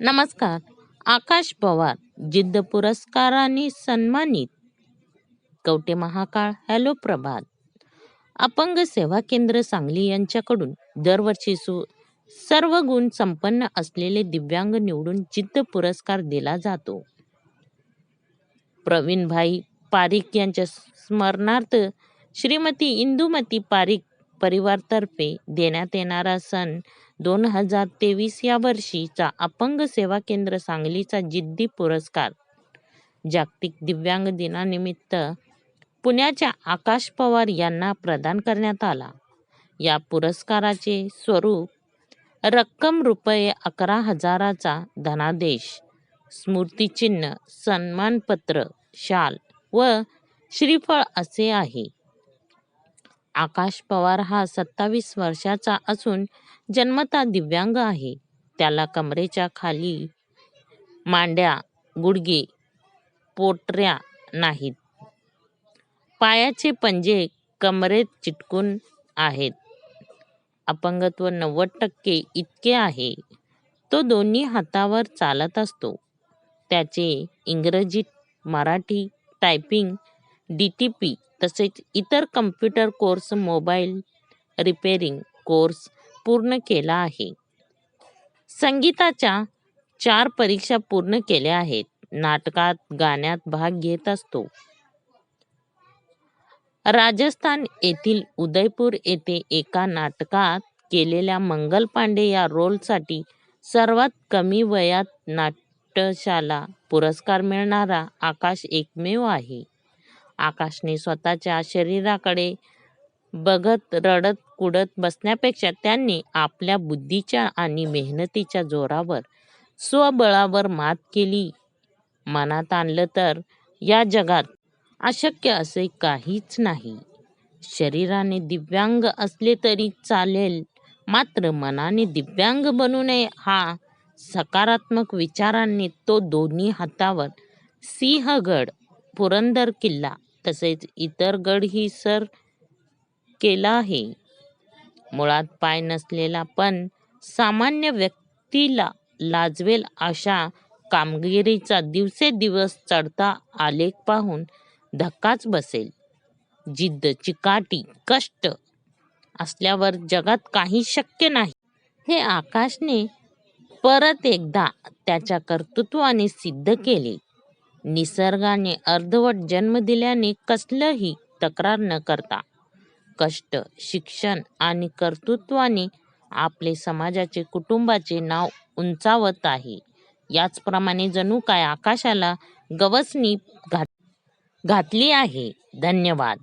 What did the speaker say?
नमस्कार. आकाश पवार जिद्द पुरस्काराने सन्मानित. कवटे महाकाळ हॅलो प्रभात. अपंग सेवा केंद्र सांगली यांच्याकडून दरवर्षी सु सर्व गुण संपन्न असलेले दिव्यांग निवडून जिद्द पुरस्कार दिला जातो. प्रवीणभाई पारिक यांच्या स्मरणार्थ श्रीमती इंदुमती पारिक परिवारतर्फे देण्यात येणारा सन दोन हजार तेवीस या वर्षीचा अपंग सेवा केंद्र सांगलीचा जिद्दी पुरस्कार. जागतिक दिव्यांग दिनानिमित्त पुण्याच्या आकाश पवार यांना प्रदान करण्यात आला. या पुरस्काराचे स्वरूप रक्कम रुपये अकरा हजाराचा धनादेश स्मृतिचिन्ह सन्मानपत्र शाल व श्रीफळ असे आहे. आकाश पवार हा सत्तावीस वर्षाचा असून जन्मता दिव्यांग आहे. त्याला कमरेच्या खाली मांड्या गुडघे पोटऱ्या नाहीत. पायाचे पंजे कमरेत चिटकून आहेत. अपंगत्व नव्वद टक्के इतके आहे. तो दोन्ही हातावर चालत असतो. त्याचे इंग्रजी Marathi typing D T P तसेच इतर computer course mobile repairing course पूर्ण केला आहे. संगीताच्या चार परीक्षा पूर्ण केल्या आहेत. नाटकात गाण्यात भाग घेत असतो. राजस्थान येथील उदयपूर येथे एका नाटकात केलेल्या मंगल पांडे या रोलसाठी सर्वात कमी वयात नाट्यशाला पुरस्कार मिळणारा आकाश एकमेव आहे. आकाशने स्वतःच्या शरीराकडे बघत रडत कुडत बसण्यापेक्षा त्यांनी आपल्या बुद्धीच्या आणि मेहनतीच्या जोरावर स्वबळावर मात केली. मनात आणलं तर या जगात अशक्य असे काहीच नाही. शरीराने दिव्यांग असले तरी चालेल मात्र मनाने दिव्यांग बनू नये हा सकारात्मक विचारांनी तो दोन्ही हातावर सिंहगड पुरंदर किल्ला तसेच इतर गडही सर केला आहे. मुळात पाय नसलेला पण सामान्य व्यक्तीला लाजवेल अशा कामगिरीचा दिवसेदिवस चढता आलेख पाहून धक्काच बसेल. जिद्द चिकाटी कष्ट असल्यावर जगात काही शक्य नाही. हे आकाशने परत एकदा त्याच्या कर्तृत्वाने सिद्ध केले. निसर्गाने अर्धवट जन्म दिल्याने कसलंही तक्रार न करता. कष्ट शिक्षण आणि कर्तृत्वाने आपले समाजाचे कुटुंबाचे नाव उंचावत आहे. याचप्रमाणे जणू काय आकाशाला गवसणी घात घातली आहे. धन्यवाद.